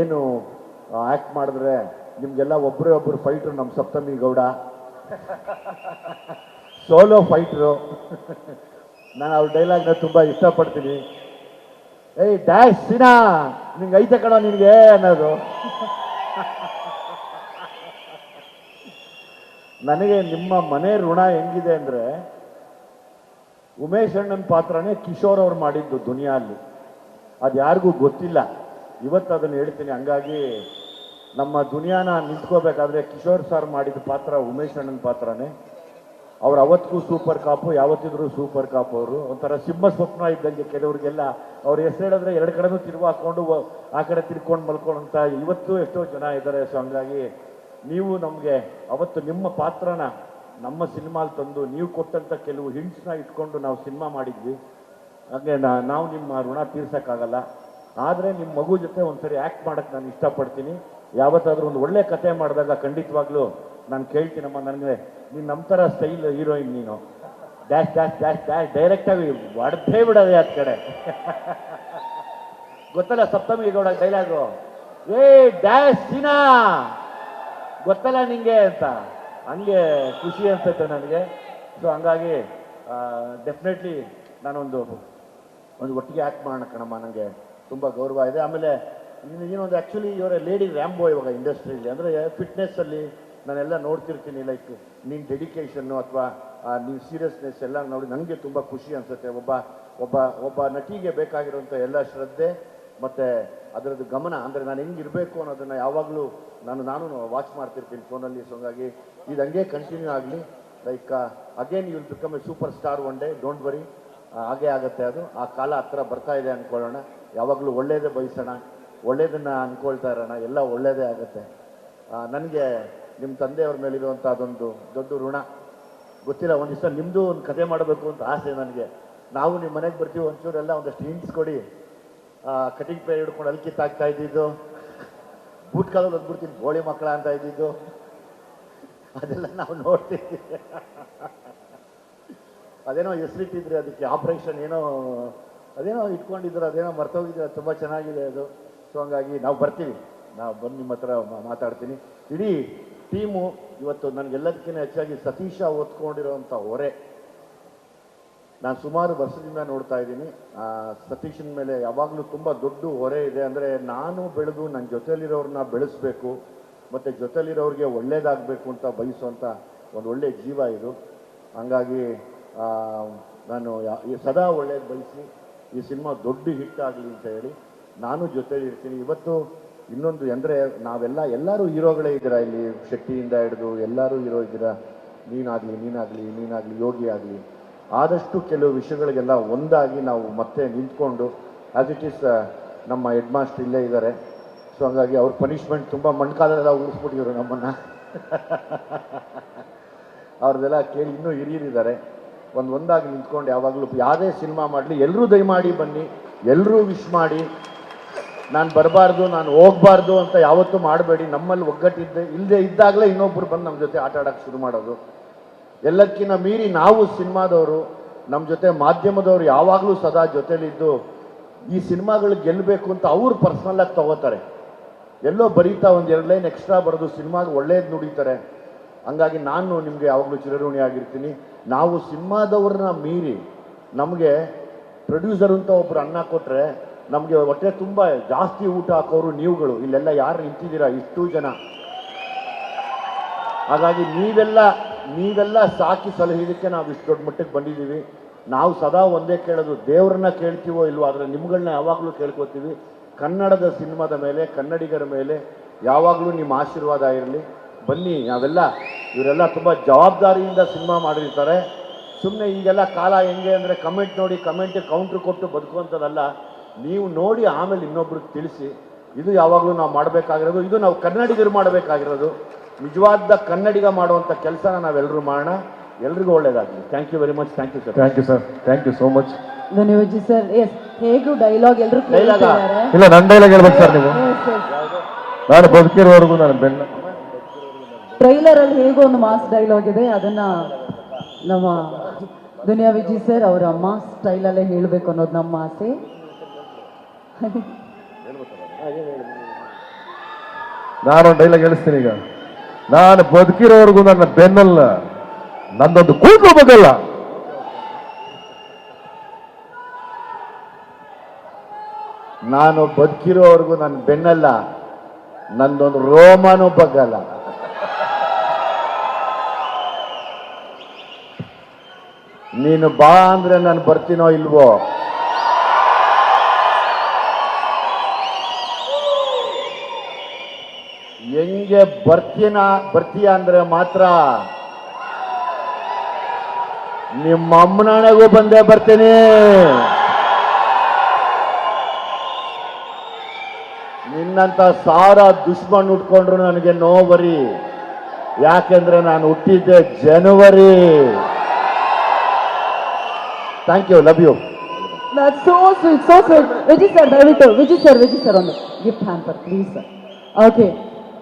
ಏನು ಆ್ಯಕ್ಟ್ ಮಾಡಿದ್ರೆ ನಿಮಗೆಲ್ಲ ಒಬ್ಬರೇ ಒಬ್ಬರು ಫೈಟ್ರು ನಮ್ಮ ಸಪ್ತಮಿ ಗೌಡ. ಸೋಲೋ ಫೈಟ್ರು ನಾನು ಅವ್ರ ಡೈಲಾಗ್ನ ತುಂಬ ಇಷ್ಟಪಡ್ತೀನಿ. ಏಯ್ ಡ್ಯಾಶ್ ಸಿನಾ, ನಿಂಗೆ ಐತೆ ಕಣೋ ನಿನಗೆ ಅನ್ನೋದು. ನನಗೆ ನಿಮ್ಮ ಮನೆ ಋಣ ಹೆಂಗಿದೆ ಅಂದರೆ ಉಮೇಶ್ ಅಣ್ಣನ ಪಾತ್ರನೇ ಕಿಶೋರ್ ಅವ್ರು ಮಾಡಿದ್ದು ದುನಿಯಲ್ಲಿ. ಅದು ಯಾರಿಗೂ ಗೊತ್ತಿಲ್ಲ. ಇವತ್ತು ಅದನ್ನು ಹೇಳ್ತೀನಿ. ಹಂಗಾಗಿ ನಮ್ಮ ದುನಿಯಾನ ನಿಂತ್ಕೋಬೇಕಾದ್ರೆ ಕಿಶೋರ್ ಸರ್ ಮಾಡಿದ ಪಾತ್ರ, ಉಮೇಶ್ ಅಣ್ಣನ ಪಾತ್ರನೇ. ಅವ್ರು ಅವತ್ತಿಗೂ ಸೂಪರ್ ಕಾಪು, ಯಾವತ್ತಿದ್ರು ಸೂಪರ್ ಕಾಪ್ ಅವರು. ಒಂಥರ ಸಿಂಹ ಸ್ವಪ್ನ ಇದ್ದಂಗೆ ಕೆಲವರಿಗೆಲ್ಲ ಅವ್ರು ಹೆಸರು ಹೇಳಿದ್ರೆ ಎರಡು ಕಡೆನೂ ತಿರುವು ಹಾಕೊಂಡು ಆ ಕಡೆ ತಿರ್ಕೊಂಡು ಮಲ್ಕೊಂಡಂತ ಇವತ್ತು ಎಷ್ಟೋ ಜನ ಇದ್ದಾರೆ. ಸೊ ಹಂಗಾಗಿ ನೀವು ನಮಗೆ ಅವತ್ತು ನಿಮ್ಮ ಪಾತ್ರನ ನಮ್ಮ ಸಿನಿಮಾಲ್ ತಂದು ನೀವು ಕೊಟ್ಟಂತ ಕೆಲವು ಹಿಂಟ್ಸ್ನ ಇಟ್ಕೊಂಡು ನಾವು ಸಿನಿಮಾ ಮಾಡಿದ್ವಿ. ಹಾಗೆ ನಾವು ನಿಮ್ಮ ಋಣ ತೀರ್ಸಕ್ಕಾಗಲ್ಲ. ಆದರೆ ನಿಮ್ಮ ಮಗು ಜೊತೆ ಒಂದ್ಸರಿ ಆ್ಯಕ್ಟ್ ಮಾಡೋಕ್ಕೆ ನಾನು ಇಷ್ಟಪಡ್ತೀನಿ. ಯಾವತ್ತಾದರೂ ಒಂದು ಒಳ್ಳೆ ಕತೆ ಮಾಡಿದಾಗ ಖಂಡಿತವಾಗ್ಲೂ ನಾನು ಕೇಳ್ತೀನಮ್ಮ ನನಗೆ, ನೀನು ನಮ್ಮ ಥರ ಸ್ಟೈಲ್ ಹೀರೋಯಿನ್ ನೀನು. ಡ್ಯಾಶ್ ಡ್ಯಾಶ್ ಡ್ಯಾಶ್ ಡ್ಯಾಶ್ ಡೈರೆಕ್ಟಾಗಿ ಒಡ್ದೇ ಬಿಡೋದೆ ಆ ಕಡೆ. ಗೊತ್ತಲ್ಲ ಸಪ್ತಮಿ ಗೌಡ ಡೈಲಾಗು ಏ, ಡ್ಯಾಶ್ ಸೀನಾ! ಗೊತ್ತಲ್ಲ ನಿಂಗೆ ಅಂತ. ಹಂಗೆ ಖುಷಿ ಅನ್ಸುತ್ತೆ ನನಗೆ. ಸೊ ಹಂಗಾಗಿ ಡೆಫಿನೆಟ್ಲಿ ನಾನೊಂದು, ಒಂದು ಒಟ್ಟಿಗೆ ಆ್ಯಕ್ಟ್ ಮಾಡೋಣ ಕಣಮ್ಮ ನನಗೆ ತುಂಬ ಗೌರವ ಇದೆ. ಆಮೇಲೆ ಇನ್ನು ಇನ್ನೊಂದು ಆ್ಯಕ್ಚುಲಿ ಇವರ ಲೇಡಿ ರ್ಯಾಂಬೋ ಇವಾಗ ಇಂಡಸ್ಟ್ರಿಯಲ್ಲಿ ಅಂದರೆ ಫಿಟ್ನೆಸ್ಸಲ್ಲಿ ನಾನೆಲ್ಲ ನೋಡ್ತಿರ್ತೀನಿ ಲೈಕ್ ನಿನ್ನ ಡೆಡಿಕೇಶನ್ನು ಅಥವಾ ನಿನ್ನ ಸೀರಿಯಸ್ನೆಸ್ ಎಲ್ಲ ನೋಡಿ ನನಗೆ ತುಂಬ ಖುಷಿ ಅನಿಸುತ್ತೆ. ಒಬ್ಬ ಒಬ್ಬ ಒಬ್ಬ ನಟಿಗೆ ಬೇಕಾಗಿರುವಂಥ ಎಲ್ಲ ಶ್ರದ್ಧೆ ಮತ್ತು ಅದರದ್ದು ಗಮನ, ಅಂದರೆ ನಾನು ಹೆಂಗಿರಬೇಕು ಅನ್ನೋದನ್ನು ಯಾವಾಗಲೂ ನಾನು ನಾನು ವಾಚ್ ಮಾಡ್ತಿರ್ತೀನಿ ಫೋನಲ್ಲಿ ಸೊ ಹಾಗಾಗಿ ಇದು ಹಂಗೆ ಕಂಟಿನ್ಯೂ ಆಗಲಿ. Like again you will become a super star one day don't worry ಹಾಗೆ ಆಗುತ್ತೆ ಅದು. ಆ ಕಾಲ ಹತ್ರ ಬರ್ತಾ ಇದೆ ಅಂದ್ಕೊಳ್ಳೋಣ ಯಾವಾಗಲೂ ಒಳ್ಳೆಯದೇ ಬಯಸೋಣ ಒಳ್ಳೆಯದನ್ನು ಅಂದ್ಕೊಳ್ತಾ ಇರೋಣ, ಎಲ್ಲ ಒಳ್ಳೆಯದೇ ಆಗುತ್ತೆ. ನನಗೆ ನಿಮ್ಮ ತಂದೆಯವ್ರ ಮೇಲಿರುವಂಥ ಅದೊಂದು ದೊಡ್ಡ ಋಣ. ಗೊತ್ತಿಲ್ಲ, ಒಂದು ದಿವಸ ನಿಮ್ಮದು ಒಂದು ಕತೆ ಮಾಡಬೇಕು ಅಂತ ಆಸೆ ನನಗೆ. ನಾವು ನಿಮ್ಮ ಮನೆಗೆ ಬರ್ತೀವಿ ಒಂಚೂರೆಲ್ಲ ಒಂದಷ್ಟು ಹಿಂಟ್ಸ್ ಕೊಡಿ. ಕಟಿಂಗ್ ಪೇರ್ ಹಿಡ್ಕೊಂಡು ಅಲ್ಲಿ ಕಿತ್ತಾಗ್ತಾ ಇದ್ದಿದ್ದು. ಬೂಟ್ ಕಾಲಲ್ಲಿ ಹೋಗ್ಬಿಡ್ತೀನಿ, ಗೋಳಿ ಮಕ್ಕಳ ಅಂತ ಇದ್ದಿದ್ದು. ಅದೆಲ್ಲ ನಾವು ನೋಡ್ತೀವಿ ಅದೇನೋ ಹೆಸರಿಟ್ಟಿದ್ರೆ ಅದಕ್ಕೆ ಆಪರೇಷನ್ ಏನೋ ಅದೇನೋ ಇಟ್ಕೊಂಡಿದ್ರು ಅದೇನೋ ಮರ್ತೋಗಿದ್ರೆ ತುಂಬ ಚೆನ್ನಾಗಿದೆ ಅದು. ಸೊ ಹಂಗಾಗಿ ನಾವು ಬರ್ತೀವಿ. ನಾವು ಬಂದು ನಿಮ್ಮ ಹತ್ರ ಮಾತಾಡ್ತೀನಿ. ಇಡೀ ಟೀಮು ಇವತ್ತು ನನಗೆಲ್ಲದಕ್ಕಿಂತ ಹೆಚ್ಚಾಗಿ ಸತೀಶ ಓದ್ಕೊಂಡಿರೋವಂಥ ಹೊರೆ. ನಾನು ಸುಮಾರು ವರ್ಷದಿಂದ ನೋಡ್ತಾ ಇದ್ದೀನಿ. ಸತೀಶನ ಮೇಲೆ ಯಾವಾಗಲೂ ತುಂಬ ದೊಡ್ಡ ಹೊರೆ ಇದೆ. ಅಂದರೆ ನಾನು ಬೆಳೆದು ನನ್ನ ಜೊತೆಯಲ್ಲಿರೋರನ್ನ ಬೆಳೆಸಬೇಕು, ಮತ್ತು ಜೊತೆಯಲ್ಲಿರೋರಿಗೆ ಒಳ್ಳೇದಾಗಬೇಕು ಅಂತ ಬಯಸುವಂಥ ಒಂದು ಒಳ್ಳೆಯ ಜೀವ ಇದು. ಹಂಗಾಗಿ ನಾನು ಸದಾ ಒಳ್ಳೇದು ಬಯಸಿ ಈ ಸಿನಿಮಾ ದೊಡ್ಡ ಹಿಟ್ ಆಗಲಿ ಅಂತ ಹೇಳಿ ನಾನು ಜೊತೆಯಲ್ಲಿ ಇರ್ತೀನಿ. ಇವತ್ತು ಇನ್ನೊಂದು ಅಂದರೆ ನಾವೆಲ್ಲ, ಎಲ್ಲರೂ ಹೀರೋಗಳೇ ಇದ್ದೀರಾ ಇಲ್ಲಿ? ಶೆಟ್ಟಿಯಿಂದ ಹಿಡಿದು ಎಲ್ಲರೂ ಹೀರೋ ಇದ್ದೀರಾ? ನೀನಾಗಲಿ ನೀನಾಗಲಿ ನೀನಾಗಲಿ, ಯೋಗಿ ಆಗಲಿ. ಆದಷ್ಟು ಕೆಲವು ವಿಷಯಗಳಿಗೆಲ್ಲ ಒಂದಾಗಿ ನಾವು ಮತ್ತೆ ನಿಂತ್ಕೊಂಡು ಆ್ಯಸ್ ಇಟ್ ಈಸ್ ನಮ್ಮ ಹೆಡ್ ಮಾಸ್ಟರ್ ಇಲ್ಲೇ ಇದ್ದಾರೆ. ಸೊ ಹಾಗಾಗಿ ಅವ್ರ ಪನಿಷ್ಮೆಂಟ್ ತುಂಬ ಮಣ್ಕಾಲೆಲ್ಲ ಉಳಿಸ್ಬಿಟ್ಟಿದ್ರು ನಮ್ಮನ್ನು. ಅವ್ರದ್ದೆಲ್ಲ ಕೇಳಿ ಇನ್ನೂ ಹಿರಿಯರಿದ್ದಾರೆ. ಒಂದು ಒಂದಾಗಿ ನಿಂತ್ಕೊಂಡು ಯಾವಾಗಲೂ ಯಾವುದೇ ಸಿನಿಮಾ ಮಾಡಲಿ ಎಲ್ಲರೂ ದಯಮಾಡಿ ಬನ್ನಿ ಎಲ್ಲರೂ ವಿಶ್ ಮಾಡಿ. ನಾನು ಬರಬಾರ್ದು, ನಾನು ಹೋಗಬಾರ್ದು ಅಂತ ಯಾವತ್ತೂ ಮಾಡಬೇಡಿ. ನಮ್ಮಲ್ಲಿ ಒಗ್ಗಟ್ಟಿದ್ದೆ ಇಲ್ಲದೆ ಇದ್ದಾಗಲೇ ಇನ್ನೊಬ್ಬರು ಬಂದು ನಮ್ಮ ಜೊತೆ ಆಟ ಆಡೋಕ್ಕೆ ಶುರು ಮಾಡೋದು. ಎಲ್ಲಕ್ಕಿಂತ ಮೀರಿ ನಾವು ಸಿನಿಮಾದವರು ನಮ್ಮ ಜೊತೆ ಮಾಧ್ಯಮದವರು ಯಾವಾಗಲೂ ಸದಾ ಜೊತೆಲಿದ್ದು, ಈ ಸಿನಿಮಾಗಳು ಗೆಲ್ಲಬೇಕು ಅಂತ ಅವರು ಪರ್ಸ್ನಲ್ಲಾಗಿ ತಗೋತಾರೆ. ಎಲ್ಲೋ ಬರೀತಾ ಒಂದು ಎರಡು ಲೈನ್ ಎಕ್ಸ್ಟ್ರಾ ಬರೆದು ಸಿನಿಮಾಗೆ ಒಳ್ಳೇದು ನುಡಿತಾರೆ. ಹಂಗಾಗಿ ನಾನು ನಿಮಗೆ ಯಾವಾಗಲೂ ಚಿರಋಣಿ ಆಗಿರ್ತೀನಿ. ನಾವು ಸಿನಿಮಾದವ್ರನ್ನ ಮೀರಿ ನಮಗೆ ಪ್ರೊಡ್ಯೂಸರ್ ಅಂತ ಒಬ್ರು ಅನ್ನ ಕೊಟ್ಟರೆ ನಮಗೆ ಹೊಟ್ಟೆ ತುಂಬ ಜಾಸ್ತಿ ಊಟ ಹಾಕೋರು ನೀವುಗಳು. ಇಲ್ಲೆಲ್ಲ ಯಾರು ನಿಂತಿದ್ದೀರಾ? ಇಷ್ಟು ಜನ. ಹಾಗಾಗಿ ನೀವೆಲ್ಲ ನೀವೆಲ್ಲ ಸಾಕಿ ಸಲಹಿದಕ್ಕೆ ನಾವು ಇಷ್ಟು ದೊಡ್ಡ ಮಟ್ಟಕ್ಕೆ ಬಂದಿದ್ದೀವಿ. ನಾವು ಸದಾ ಒಂದೇ ಕೇಳೋದು, ದೇವ್ರನ್ನ ಕೇಳ್ತೀವೋ ಇಲ್ವೋ, ಆದರೆ ನಿಮ್ಗಳನ್ನ ಯಾವಾಗಲೂ ಕೇಳ್ಕೋತೀವಿ. ಕನ್ನಡದ ಸಿನಿಮಾದ ಮೇಲೆ, ಕನ್ನಡಿಗರ ಮೇಲೆ ಯಾವಾಗಲೂ ನಿಮ್ಮ ಆಶೀರ್ವಾದ ಇರಲಿ. ಬನ್ನಿ ನಾವೆಲ್ಲ ಇವರೆಲ್ಲ ತುಂಬ ಜವಾಬ್ದಾರಿಯಿಂದ ಸಿನಿಮಾ ಮಾಡಿರ್ತಾರೆ. ಸುಮ್ಮನೆ ಈಗೆಲ್ಲ ಕಾಲ ಹೆಂಗೆ ಅಂದರೆ ಕಮೆಂಟ್ ನೋಡಿ ಕಮೆಂಟ್ ಕೌಂಟ್ರ್ ಕೊಟ್ಟು ಬದುಕುವಂಥದ್ದಲ್ಲ. ನೀವು ನೋಡಿ ಆಮೇಲೆ ಇನ್ನೊಬ್ರಿಗೆ ತಿಳಿಸಿ ಇದು ಯಾವಾಗಲೂ ನಾವು ಮಾಡಬೇಕಾಗಿರೋದು ಇದು ನಾವು ಕನ್ನಡಿಗರು ಮಾಡಬೇಕಾಗಿರೋದು. ನಿಜವಾದ ಕನ್ನಡಿಗ ಮಾಡುವಂಥ ಕೆಲಸನ ನಾವೆಲ್ಲರೂ ಮಾಡೋಣ. ಎಲ್ರಿಗೂ ಒಳ್ಳೇದಾಗಲಿ. Thank you very much thank you sir thank you sir thank you so much ಧನ್ಯವಾದ ಸರ್ ಎಸ್ ಹೇಗೂ ಡೈಲಾಗ್ ಎಲ್ಲರೂ ಕೇಳ್ತಿದ್ದಾರೆ ಇಲ್ಲ ನನ್ನ ಡೈಲಾಗ್ ಹೇಳ್ಬೇಕು ಸರ್ ನೀವು. ನಾನು ಬದುಕಿರೋವರೆಗೂ ನಾನು ಬೆನ್ನ ಟ್ರೈಲರ್ ಅಲ್ಲಿ ಹೇಗೋ ಒಂದು ಮಾಸ್ ಡೈಲಾಗ್ ಇದೆ, ಅದನ್ನ ನಮ್ಮ ದುನಿಯಾ ವಿಜಯ್ ಸರ್ ಅವರ ಮಾಸ್ ಸ್ಟೈಲ್ ಅಲ್ಲೇ ಹೇಳ್ಬೇಕು ಅನ್ನೋದು ನಮ್ಮ ಆಸೆ. ನಾನೊಂದು ಡೈಲಾಗ್ ಹೇಳಿಸ್ತೀನಿ ಈಗ. ನಾನು ಬದುಕಿರೋವರೆಗೂ ನನ್ನ ಬೆನ್ನಲ್ಲ ನಂದೊಂದು ಕೂದಲು ಬಗ್ಗಲ್ಲ ನಾನು ಬದುಕಿರೋವರೆಗೂ ನನ್ನ ಬೆನ್ನಲ್ಲ ನಂದೊಂದು ರೋಮಾನು ಬಗ್ಗಲ್ಲ ನೀನು ಬಾ ಅಂದ್ರೆ ನಾನು ಬರ್ತೀನೋ ಇಲ್ವೋ? ಹೆಂಗೆ ಬರ್ತೀನ, ಬರ್ತೀಯ ಅಂದ್ರೆ ಮಾತ್ರ ನಿಮ್ಮ ಅಮ್ಮನಾಣೆಗೂ ಬಂದೇ ಬರ್ತೀನಿ. ನಿನ್ನಂತ ಸಾರ ದುಶ್ಮನ್ ಉಟ್ಕೊಂಡ್ರು ನನಗೆ ನೋವರಿ. ಯಾಕೆಂದ್ರೆ ನಾನು ಹುಟ್ಟಿದ್ದೆ ಜನವರಿ thank you love you so so sweet, so sweet. Vijay sir ದಯವಿಟ್ಟು ವಿಜಯ್ ಸರ್ ವಿಜಯ್ ಸರ್ ಒಂದು gift hamper please sir okay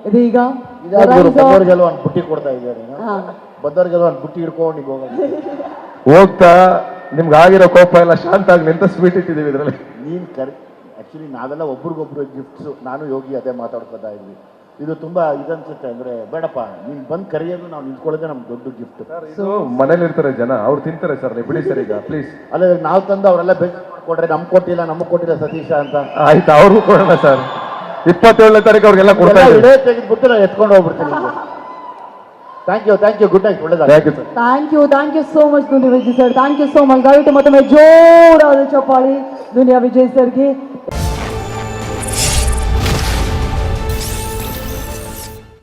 ಇದೀಗ ಬದ್ದವ್ರಿಗೆಲ್ಲ ಒಂದು ಬುಟ್ಟಿ ಕೊಡ್ತಾ ಇದ್ದಾರೆ ಹಾ. ಬದ್ದವ್ರಿಗೆಲ್ಲ ಒಂದು ಬುಟ್ಟಿ ಹಿಡ್ಕೊಂಡು ಹೋಗೋದು? ಹೋಗ್ತಾ ನಿಮ್ಗೆ ಆಗಿರೋ ಕೋಪ ಎಲ್ಲ ಶಾಂತ ಆಗಿ ನಿಂತ ಸ್ವೀಟ್ ಇಟ್ಟಿದ್ದೀವಿ ಇದರಲ್ಲಿ. ನೀನ್ ಕರೆಕ್ಟ್ ಆಕ್ಚುಲಿ ನಾವೆಲ್ಲ ಒಬ್ರಿಗೊಬ್ರು ಗಿಫ್ಟ್ಸ್ ನಾನು ಯೋಗಿ ಅದೇ ಮಾತಾಡ್ಕೊತಾ ಇದ್ವಿ. ಇದು ತುಂಬಾ ಇದನ್ಸುತ್ತೆ ಅಂದ್ರೆ ಬೇಡಪ್ಪ ನೀನ್ ಬಂದ್ ಕರೆಯೋದು ನಾವು ನಿಂತ್ಕೊಳ್ಳೋದೇ ನಮ್ ದೊಡ್ಡ ಗಿಫ್ಟ್ ಇದು ಮನೇಲಿ ಇರ್ತಾರೆ ಜನ ಅವ್ರು ತಿಂತಾರೆ ಸರ್ ನೀವು ಬಿಡಿ ಸರ್ ಈಗ ಪ್ಲೀಸ್ ಅಲ್ಲ ನಾವ್ ತಂದು ಅವರೆಲ್ಲ ಬೇಜಾರು ಮಾಡ್ಕೊಟ್ರೆ ನಮ್ ಕೊಟ್ಟಿಲ್ಲ ನಮ್ ಕೊಟ್ಟಿಲ್ಲ ಸತೀಶ ಅಂತ. ಆಯ್ತು ಅವ್ರಿಗೂ ಕೊಡೋಣ ಸರ್. ಇಪ್ಪತ್ತೇಳನೇ ತಾರೀಕು ಅವ್ರಿಗೆಲ್ಲ ಕೊಡ್ತಾ ಇದ್ದೀವಿ ತೆಗೆದ್ಬಿಟ್ಟು ನಾನು ಎತ್ಕೊಂಡು ಹೋಗ್ಬಿಡ್ತೀನಿ thank you thank you good night ಒಳ್ಳೇದಾಗ thank you sir thank you thank you so much Duniya Vijay sir thank you so much ದಯವಿಟ್ಟು ಮತ್ತೊಮ್ಮೆ ಜೋರಾದ ಚಪ್ಪಾಳಿ ದುನಿಯಾ ವಿಜಯ್ ಸರ್ಗೆ